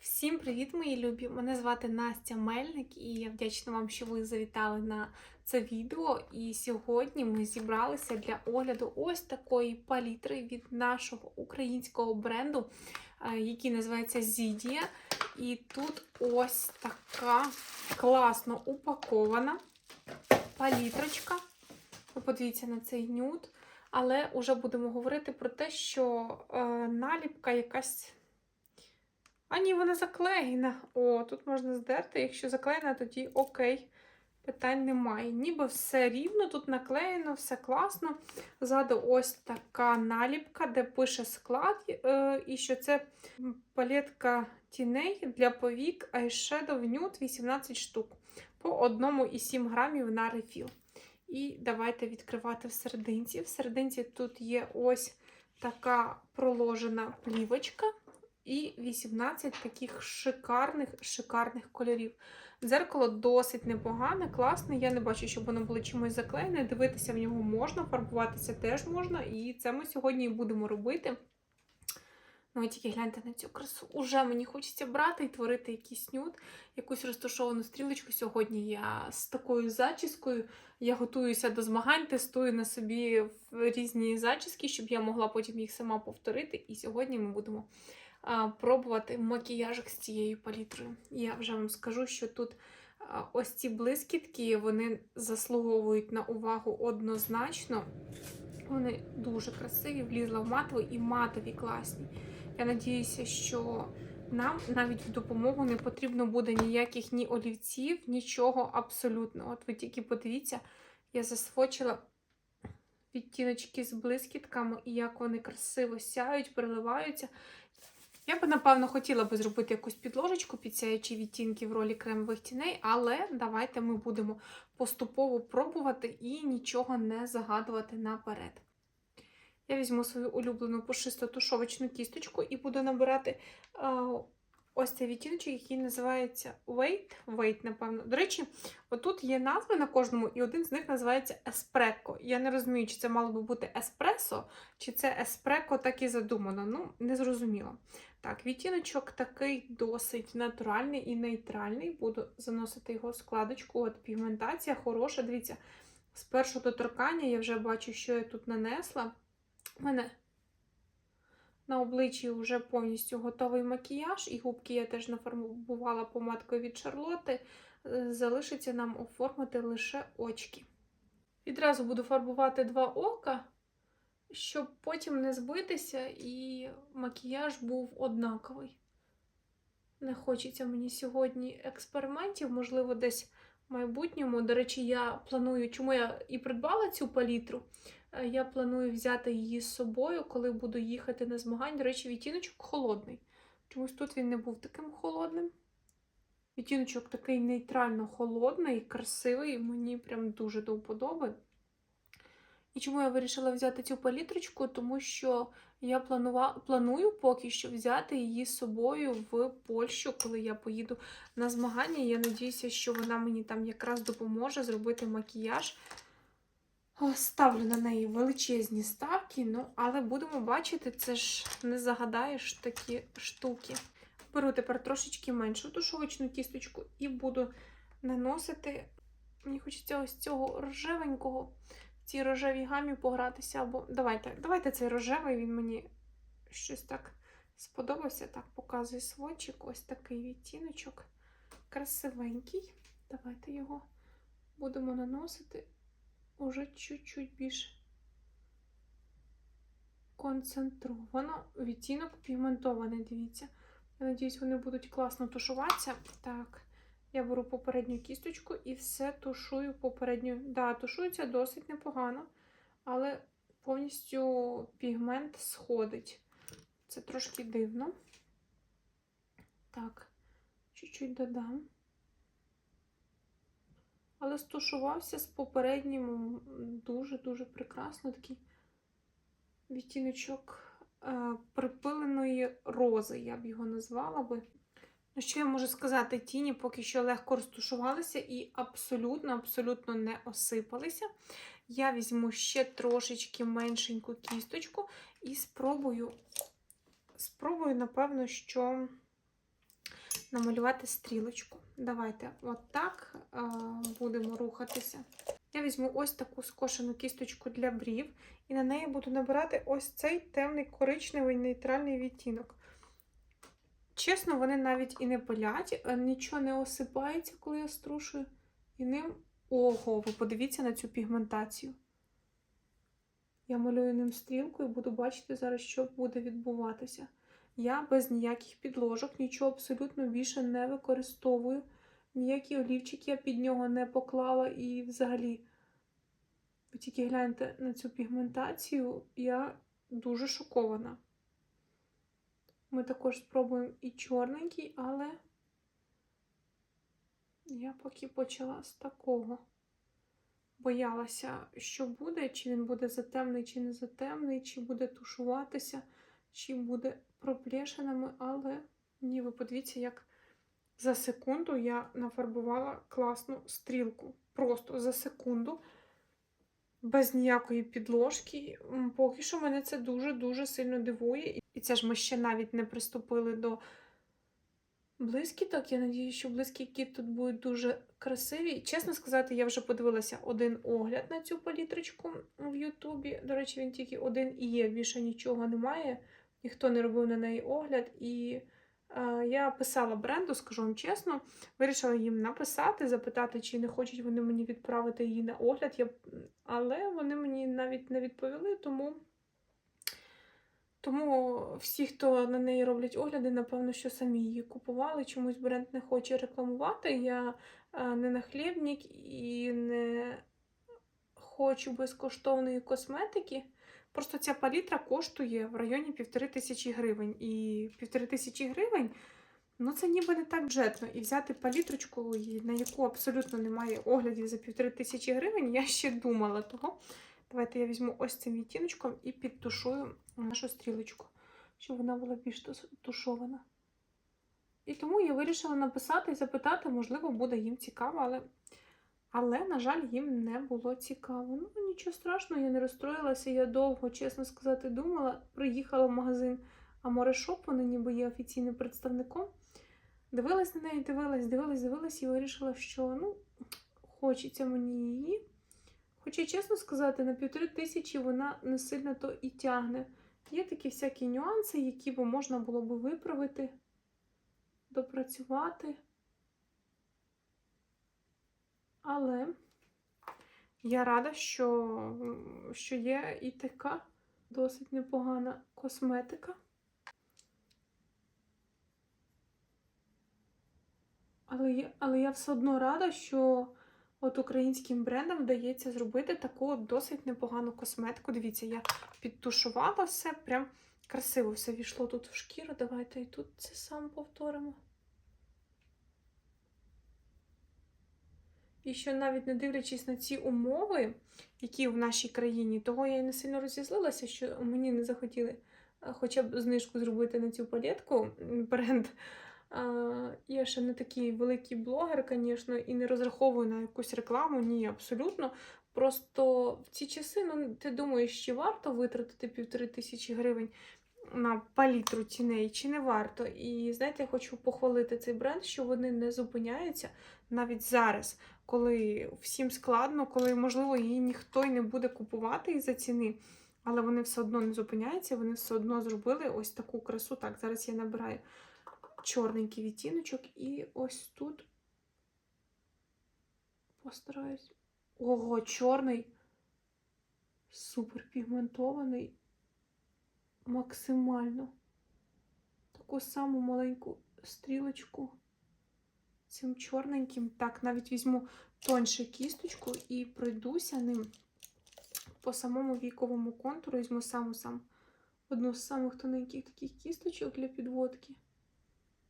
Всім привіт, мої любі! Мене звати Настя Мельник, і я вдячна вам, що ви завітали на це відео. І сьогодні ми зібралися для огляду ось такої палітри від нашого українського бренду, е, який називається Зідія. І тут ось така класно упакована палітрочка. Ви подивіться на цей нюд. Але вже будемо говорити про те, що е, наліпка якась. А ні, вона заклеєна. О, тут можна здерти. Якщо заклеєна, тоді окей. Питань немає. Ніби все рівно, тут наклеєно, все класно. Ззаду ось така наліпка, де пише склад, е, і що це палетка тіней для повік Eyeshadow Nude 18 штук по 1,7 грамів на рефіл. І давайте відкривати в серединці. В серединці тут є ось така проложена плівочка. І 18 таких шикарних шикарних кольорів. Дзеркало досить непогане, класне. Я не бачу, щоб воно було чимось заклеєне. Дивитися в нього можна, фарбуватися теж можна. І це ми сьогодні і будемо робити. Ну, ви тільки гляньте на цю красу. Уже мені хочеться брати і творити якийсь нюд, якусь розташовану стрілочку. Сьогодні я з такою зачіскою. Я готуюся до змагань, тестую на собі різні зачіски, щоб я могла потім їх сама повторити. І сьогодні ми будемо пробувати макіяжик з цією палітрою. Я вже вам скажу, що тут ось ці блискітки вони заслуговують на увагу однозначно. Вони дуже красиві, влізла в матовий і матові класні. Я надіюся, що нам навіть в допомогу не потрібно буде ніяких ні олівців, нічого абсолютно. От ви тільки подивіться, я засвочила відтіночки з блискітками і як вони красиво сяють, переливаються. Я би, напевно, хотіла би зробити якусь підложечку під сяючі відтінки в ролі кремових тіней, але давайте ми будемо поступово пробувати і нічого не загадувати наперед. Я візьму свою улюблену пушисту тушовочну кісточку і буду набирати ось цей відтіночок, який називається Wait. Wait, напевно. До речі, отут є назви на кожному, і один з них називається Еспреко. Я не розумію, чи це мало би бути еспресо, чи це еспреко так і задумано. Ну, не зрозуміло. Так, відтіночок такий досить натуральний і нейтральний. Буду заносити його в складочку. От пігментація хороша. Дивіться, з першого доторкання я вже бачу, що я тут нанесла. У мене на обличчі вже повністю готовий макіяж, і губки я теж нафарбувала помадкою від Шарлотти. Залишиться нам оформити лише очки. Відразу буду фарбувати два ока, щоб потім не збитися і макіяж був однаковий. Не хочеться мені сьогодні експериментів, можливо, десь в майбутньому. До речі, я планую, чому я і придбала цю палітру. Я планую взяти її з собою, коли буду їхати на змагання. До речі, відтіночок холодний. Чомусь тут він не був таким холодним. Відтіночок такий нейтрально холодний, красивий, мені прям дуже до вподоби. І чому я вирішила взяти цю палітрочку? Тому що я планува... планую поки що взяти її з собою в Польщу, коли я поїду на змагання. Я надіюся, що вона мені там якраз допоможе зробити макіяж. Ставлю на неї величезні ставки, ну, але будемо бачити, це ж не загадаєш такі штуки. Беру тепер трошечки меншу тушовочну кісточку і буду наносити. Мені хочеться ось цього рожевенького, в цій рожевій гамі погратися. Або давайте давайте цей рожевий, він мені щось так сподобався. Так, показує сводчик. Ось такий відтіночок. Красивенький. Давайте його будемо наносити уже чуть-чуть більш концентровано. Відтінок пігментований, дивіться. Я надіюсь, вони будуть класно тушуватися. Так, я беру попередню кісточку і все тушую попередню. Да, тушується досить непогано, але повністю пігмент сходить. Це трошки дивно. Так, чуть-чуть додам. Але стушувався з попереднім дуже-дуже прекрасно такий відтіночок е, припиленої рози, я б його назвала би. Ну, що я можу сказати, тіні поки що легко розтушувалися і абсолютно-абсолютно не осипалися. Я візьму ще трошечки меншеньку кісточку і спробую, спробую, напевно, що намалювати стрілочку. Давайте отак е, будемо рухатися. Я візьму ось таку скошену кісточку для брів, і на неї буду набирати ось цей темний коричневий нейтральний відтінок. Чесно, вони навіть і не палять, е, нічого не осипається, коли я струшую. І ним. Ого, ви подивіться на цю пігментацію. Я малюю ним стрілку і буду бачити зараз, що буде відбуватися. Я без ніяких підложок, нічого абсолютно більше не використовую. Ніякі олівчики я під нього не поклала і взагалі. Ви тільки гляньте на цю пігментацію, я дуже шокована. Ми також спробуємо і чорненький, але я поки почала з такого. Боялася, що буде, чи він буде затемний, чи не затемний, чи буде тушуватися, чи буде проплешинами, але ні, ви подивіться, як за секунду я нафарбувала класну стрілку. Просто за секунду, без ніякої підложки. Поки що мене це дуже-дуже сильно дивує. І це ж ми ще навіть не приступили до блискіток. Я надію, що блискітки тут будуть дуже красиві. Чесно сказати, я вже подивилася один огляд на цю палітрочку в Ютубі. До речі, він тільки один і є, більше нічого немає. Ніхто не робив на неї огляд. І е, я писала бренду, скажу вам чесно, вирішила їм написати, запитати, чи не хочуть вони мені відправити її на огляд. Я... Але вони мені навіть не відповіли, тому. Тому всі, хто на неї роблять огляди, напевно, що самі її купували. Чомусь бренд не хоче рекламувати. Я е, не нахлібник і не хочу безкоштовної косметики. Просто ця палітра коштує в районі півтори тисячі гривень. І півтори тисячі гривень ну це ніби не так бюджетно. І взяти палітрочку, на яку абсолютно немає оглядів за півтори тисячі гривень, я ще думала того. Давайте я візьму ось цим відтіночком і підтушую нашу стрілочку, щоб вона була більш тушована. І тому я вирішила написати і запитати, можливо, буде їм цікаво, але, але, на жаль, їм не було цікаво. Ну, нічого страшного, я не розстроїлася. Я довго, чесно сказати, думала. Приїхала в магазин Shop, вони ніби є офіційним представником. Дивилась на неї, дивилась, дивилась, дивилась і вирішила, що ну, хочеться мені її. Хоча, чесно сказати, на півтори тисячі вона не сильно то і тягне. Є такі всякі нюанси, які б можна було би виправити, допрацювати. Але я рада, що, що є і така досить непогана косметика. Але я, але я все одно рада, що от українським брендам вдається зробити таку досить непогану косметику. Дивіться, я підтушувала все, прям красиво все війшло тут в шкіру. Давайте і тут це саме повторимо. І що навіть не дивлячись на ці умови, які в нашій країні, того я і не сильно розізлилася, що мені не захотіли е, хоча б знижку зробити на цю палетку бренд. Я ще не такий великий блогер, звісно, і не розраховую на якусь рекламу, ні, абсолютно. Просто в ці часи, ну, ти думаєш, чи варто витратити півтори тисячі гривень на палітру тіней, чи не варто. І знаєте, я хочу похвалити цей бренд, що вони не зупиняються навіть зараз, коли всім складно, коли, можливо, її ніхто й не буде купувати із-за ціни. Але вони все одно не зупиняються, вони все одно зробили ось таку красу. Так, зараз я набираю чорненький відтіночок, і ось тут постараюсь. Ого, чорний, супер пігментований, максимально. Таку саму маленьку стрілочку цим чорненьким. Так, навіть візьму тонше кісточку і пройдуся ним по самому віковому контуру. Візьму саму сам одну з самих тоненьких таких кісточок для підводки.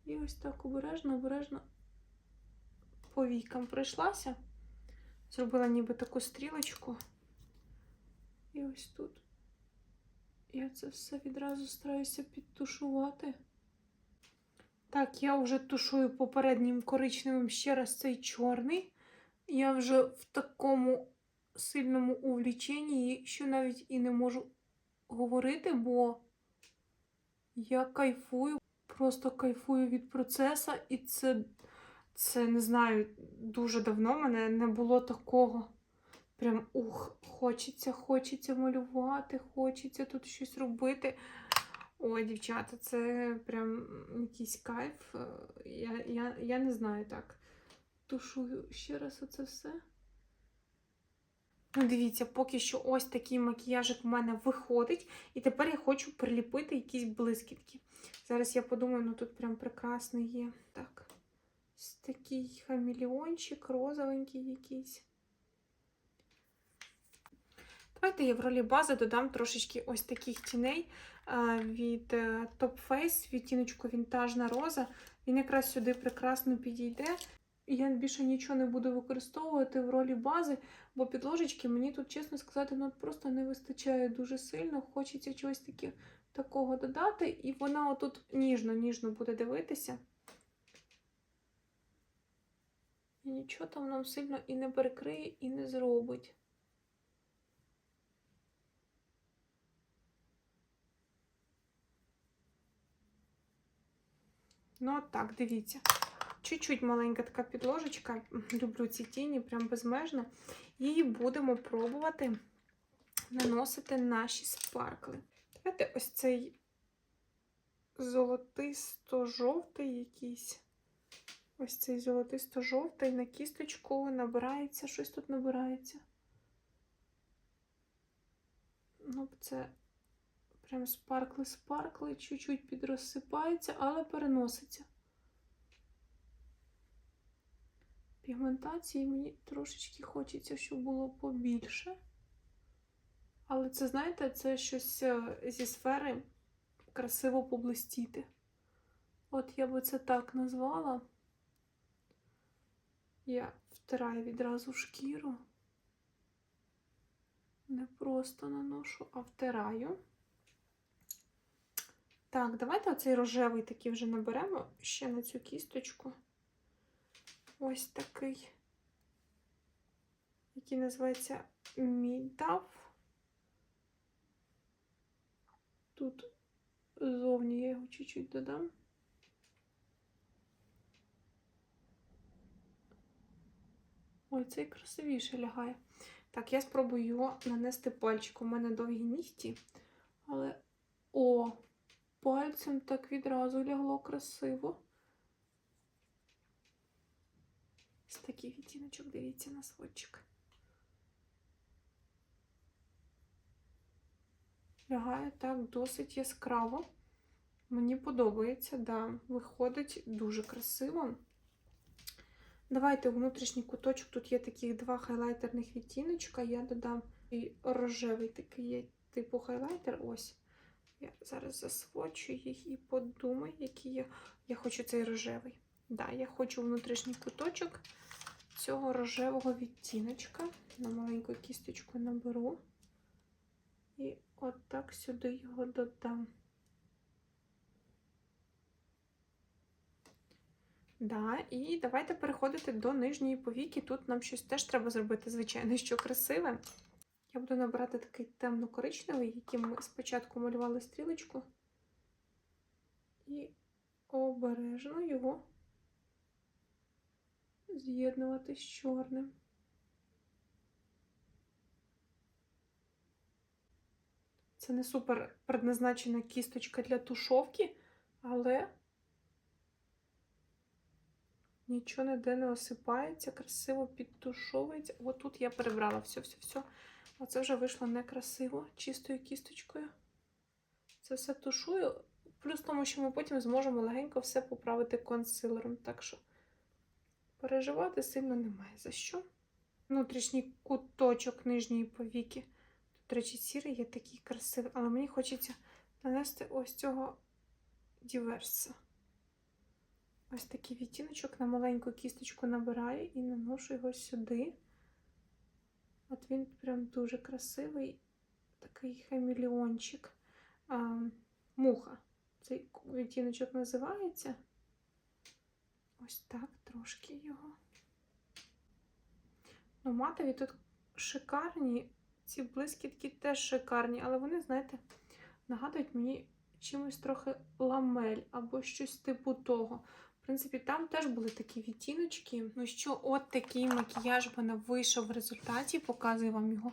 І ось так обережно, обережно по вікам пройшлася. Зробила ніби таку стрілочку. І ось тут я це все відразу стараюся підтушувати. Так, я вже тушую попереднім коричневим ще раз цей чорний. Я вже в такому сильному увліченні, що навіть і не можу говорити, бо я кайфую. просто кайфую від процесу, і це, це не знаю, дуже давно мене не було такого. Прям ух, хочеться, хочеться малювати, хочеться тут щось робити. Ой, дівчата, це прям якийсь кайф. Я, я, я не знаю так. Тушую ще раз оце все. Ну, дивіться, поки що ось такий макіяжик в мене виходить. І тепер я хочу приліпити якісь блискітки. Зараз я подумаю, ну тут прям прекрасний є. Так. Ось такий хамелеончик, розовенький якийсь. Давайте я в ролі бази додам трошечки ось таких тіней від е, Top Face, відтіночку Вінтажна роза. Він якраз сюди прекрасно підійде. Я більше нічого не буду використовувати в ролі бази, бо підложечки мені тут, чесно сказати, ну просто не вистачає дуже сильно. Хочеться чогось таке, такого додати, і вона отут ніжно-ніжно буде дивитися. І нічого там нам сильно і не перекриє, і не зробить. Ну, от так, дивіться. Чуть-чуть маленька така підложечка. Люблю ці тіні, прям безмежно. І будемо пробувати наносити наші спаркли. Давайте ось цей золотисто-жовтий якийсь. Ось цей золотисто-жовтий на кісточку набирається. Щось тут набирається. Ну, це прям спаркли-спаркли, чуть-чуть підрозсипається, але переноситься. Пігментації мені трошечки хочеться, щоб було побільше. Але це, знаєте, це щось е, зі сфери красиво поблистіти. От я би це так назвала. Я втираю відразу шкіру. Не просто наношу, а втираю. Так, давайте оцей рожевий такий вже наберемо ще на цю кісточку. Ось такий, який називається мідав. Тут зовні я його чуть-чуть додам. Ой, цей красивіше лягає. Так, я спробую його нанести пальчиком. У мене довгі нігті, але о, пальцем так відразу лягло красиво. Ось такий відтіночок, дивіться на сводчик. Лягає так досить яскраво. Мені подобається, да, виходить дуже красиво. Давайте внутрішній куточок. Тут є таких два хайлайтерних відтіночка. Я додам і рожевий такий є типу хайлайтер. Ось. Я зараз засвочу їх і подумаю, який я. Я хочу цей рожевий. Да, я хочу внутрішній куточок цього рожевого відтіночка. На маленьку кісточку наберу. І от так сюди його додам. Да, і давайте переходити до нижньої повіки. Тут нам щось теж треба зробити, звичайно, що красиве. Я буду набирати такий темно-коричневий, яким ми спочатку малювали стрілочку. І обережно його з'єднувати з чорним. Це не супер предназначена кісточка для тушовки, але нічого ніде не осипається, красиво підтушовується. От тут я перебрала все-все-все. Оце вже вийшло некрасиво, чистою кісточкою. Це все тушую. Плюс тому, що ми потім зможемо легенько все поправити консилером. Так що переживати сильно немає за що. Внутрішній куточок нижньої повіки. Тут, до речі, сірий є такий красивий, але мені хочеться нанести ось цього діверса. Ось такий відтіночок на маленьку кісточку набираю і наношу його сюди. От він прям дуже красивий, такий хамелеончик. А, Муха. Цей відтіночок називається. Ось так трошки його. Ну, матові тут шикарні. Ці блискітки теж шикарні, але вони, знаєте, нагадують мені чимось трохи ламель або щось типу того. Принципі, там теж були такі відтіночки. Ну що, от такий макіяж в мене вийшов в результаті, показую вам його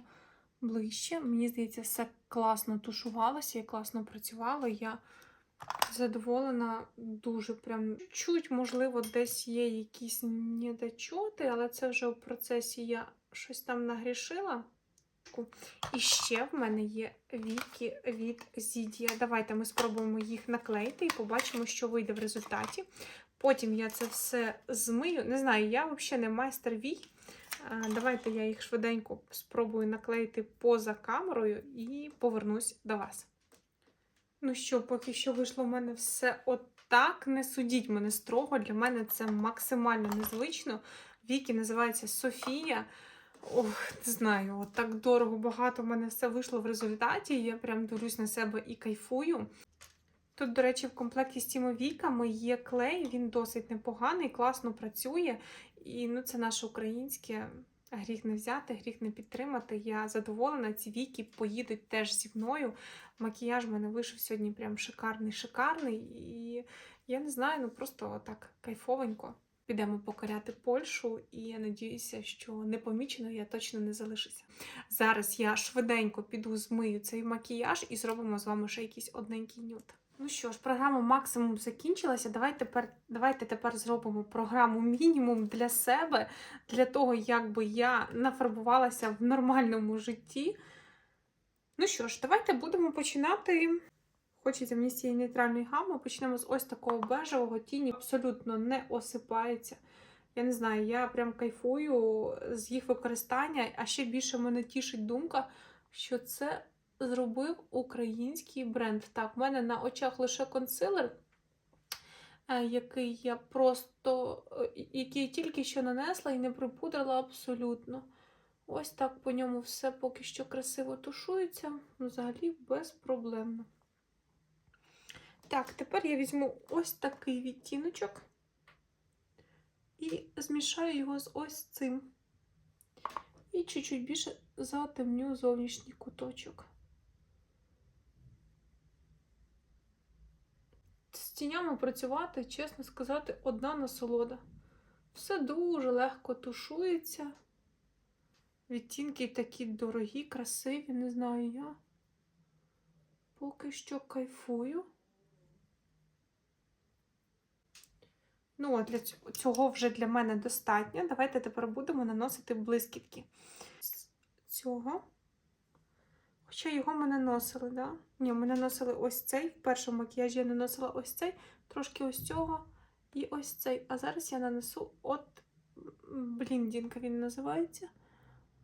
ближче. Мені здається, все класно тушувалося і класно працювало. Я задоволена дуже прям чуть, можливо, десь є якісь недочоти, але це вже в процесі я щось там нагрішила. І ще в мене є віки від Зідія. Давайте ми спробуємо їх наклеїти і побачимо, що вийде в результаті. Потім я це все змию. Не знаю, я взагалі не майстер вій. Давайте я їх швиденько спробую наклеїти поза камерою і повернусь до вас. Ну що, поки що вийшло в мене все отак. Не судіть мене строго. Для мене це максимально незвично. Віки називається Софія. Ох, не знаю, от так дорого, багато в мене все вийшло в результаті. Я прям дивлюсь на себе і кайфую. Тут, до речі, в комплекті з цими віками є клей, він досить непоганий, класно працює. І ну, це наше українське. Гріх не взяти, гріх не підтримати. Я задоволена, ці віки поїдуть теж зі мною. Макіяж в мене вийшов сьогодні прям шикарний, шикарний. І я не знаю, ну просто так кайфовенько. Підемо покоряти Польщу, і я надіюся, що непомічено я точно не залишуся. Зараз я швиденько піду змию цей макіяж і зробимо з вами ще якийсь одненький нюд. Ну що ж, програма максимум закінчилася. Давайте тепер давайте тепер зробимо програму мінімум для себе, для того, як би я нафарбувалася в нормальному житті. Ну що ж, давайте будемо починати. Хочеться мені з цієї нейтральної гами. Почнемо з ось такого бежевого тіні, абсолютно не осипається. Я не знаю, я прям кайфую з їх використання, а ще більше мене тішить думка, що це зробив український бренд. Так, в мене на очах лише консилер, е, який я просто е, який тільки що нанесла і не припудрила абсолютно. Ось так по ньому все поки що красиво тушується, взагалі безпроблемно. Так, тепер я візьму ось такий відтіночок і змішаю його з ось цим. І чуть-чуть більше затемню зовнішній куточок. Тінями працювати, чесно сказати, одна насолода. Все дуже легко тушується. Відтінки такі дорогі, красиві, не знаю я. Поки що кайфую. Ну, а для цього вже для мене достатньо. Давайте тепер будемо наносити блискітки. З цього. Хоча його ми наносили, да? Ні, ми наносили ось цей. В першому макіяжі я наносила ось цей, трошки ось цього і ось цей. А зараз я нанесу от бліндінка він називається.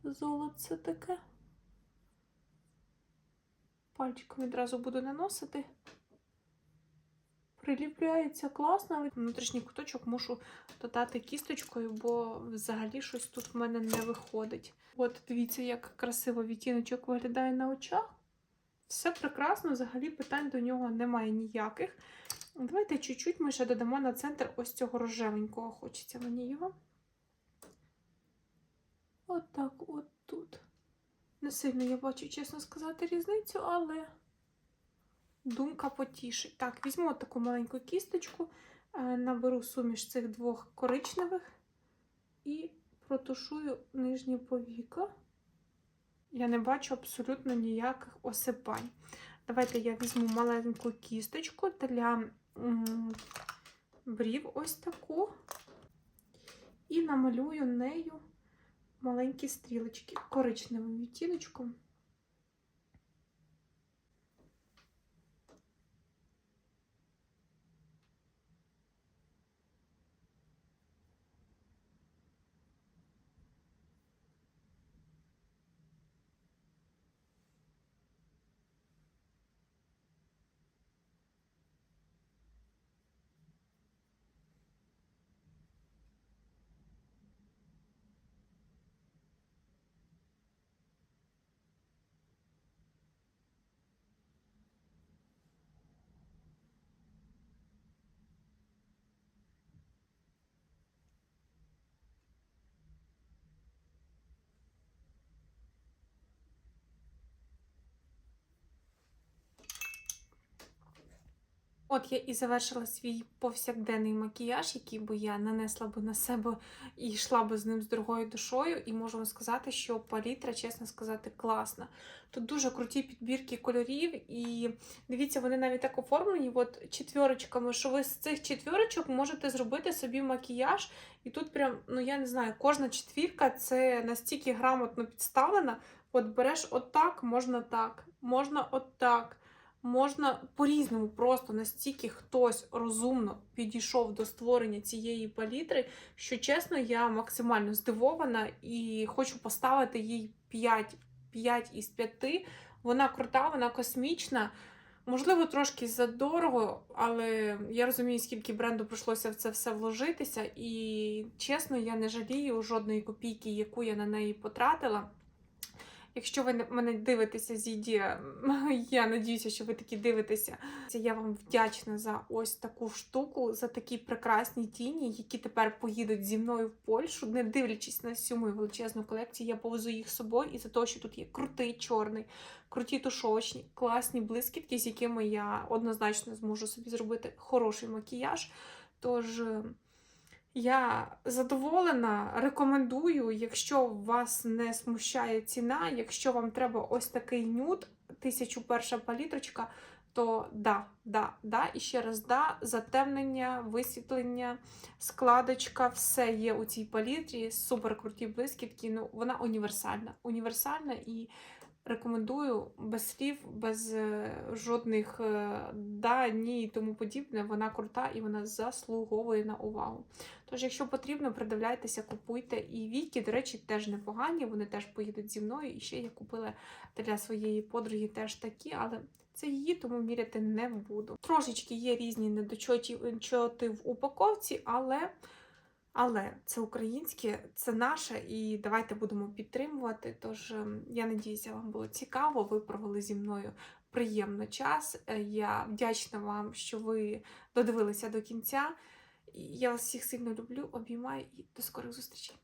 Золоце таке. Пальчиком відразу буду наносити. Приліпляється класно, але внутрішній куточок мушу додати кісточкою, бо взагалі щось тут в мене не виходить. От дивіться, як красиво відтіночок виглядає на очах. Все прекрасно, взагалі питань до нього немає ніяких. Давайте чуть-чуть ми ще додамо на центр ось цього рожевенького. Хочеться мені його. От так, от тут. Не сильно я бачу, чесно сказати, різницю, але думка потішить. Так, візьму таку маленьку кісточку, е, наберу суміш цих двох коричневих і протушую нижні повіка. Я не бачу абсолютно ніяких осипань. Давайте я візьму маленьку кісточку для брів ось таку, і намалюю нею маленькі стрілочки коричневим відтіночком. От я і завершила свій повсякденний макіяж, який би я нанесла би на себе і йшла би з ним з другою душою. І можу вам сказати, що палітра, чесно сказати, класна. Тут дуже круті підбірки кольорів, і дивіться, вони навіть так оформлені, от четвірочками, що ви з цих четвірочок можете зробити собі макіяж. І тут прям, ну я не знаю, кожна четвірка це настільки грамотно підставлена. От береш отак, можна так, можна отак. Можна по-різному, просто настільки хтось розумно підійшов до створення цієї палітри, що чесно, я максимально здивована і хочу поставити їй 5, 5 із 5. Вона крута, вона космічна. Можливо, трошки задорого, але я розумію, скільки бренду прийшлося в це все вложитися. І чесно, я не жалію жодної копійки, яку я на неї потратила. Якщо ви не- мене дивитеся з їді, я надіюся, що ви такі дивитеся. Я вам вдячна за ось таку штуку, за такі прекрасні тіні, які тепер поїдуть зі мною в Польщу, не дивлячись на всю мою величезну колекцію, я повезу їх з собою і за те, що тут є крутий чорний, круті тушовочні, класні блискітки, з якими я однозначно зможу собі зробити хороший макіяж. Тож. Я задоволена, рекомендую, якщо вас не смущає ціна, якщо вам треба ось такий нюд, 1001 палітрочка, то да, да, да, і ще раз да, затемнення, висвітлення, складочка, все є у цій палітрі, супер круті блискітки. Ну, вона універсальна. Універсальна і рекомендую без слів, без е, жодних е, да, ні і тому подібне. Вона крута і вона заслуговує на увагу. Тож, якщо потрібно, придивляйтеся, купуйте. І віки, до речі, теж непогані, вони теж поїдуть зі мною. І ще я купила для своєї подруги теж такі, але це її, тому міряти не буду. Трошечки є різні недочоти в упаковці, але. Але це українське, це наше, і давайте будемо підтримувати. Тож ем, я надіюся, вам було цікаво. Ви провели зі мною приємно час. Е, Я вдячна вам, що ви додивилися до кінця. Я вас всіх сильно люблю, обіймаю і до скорих зустрічей.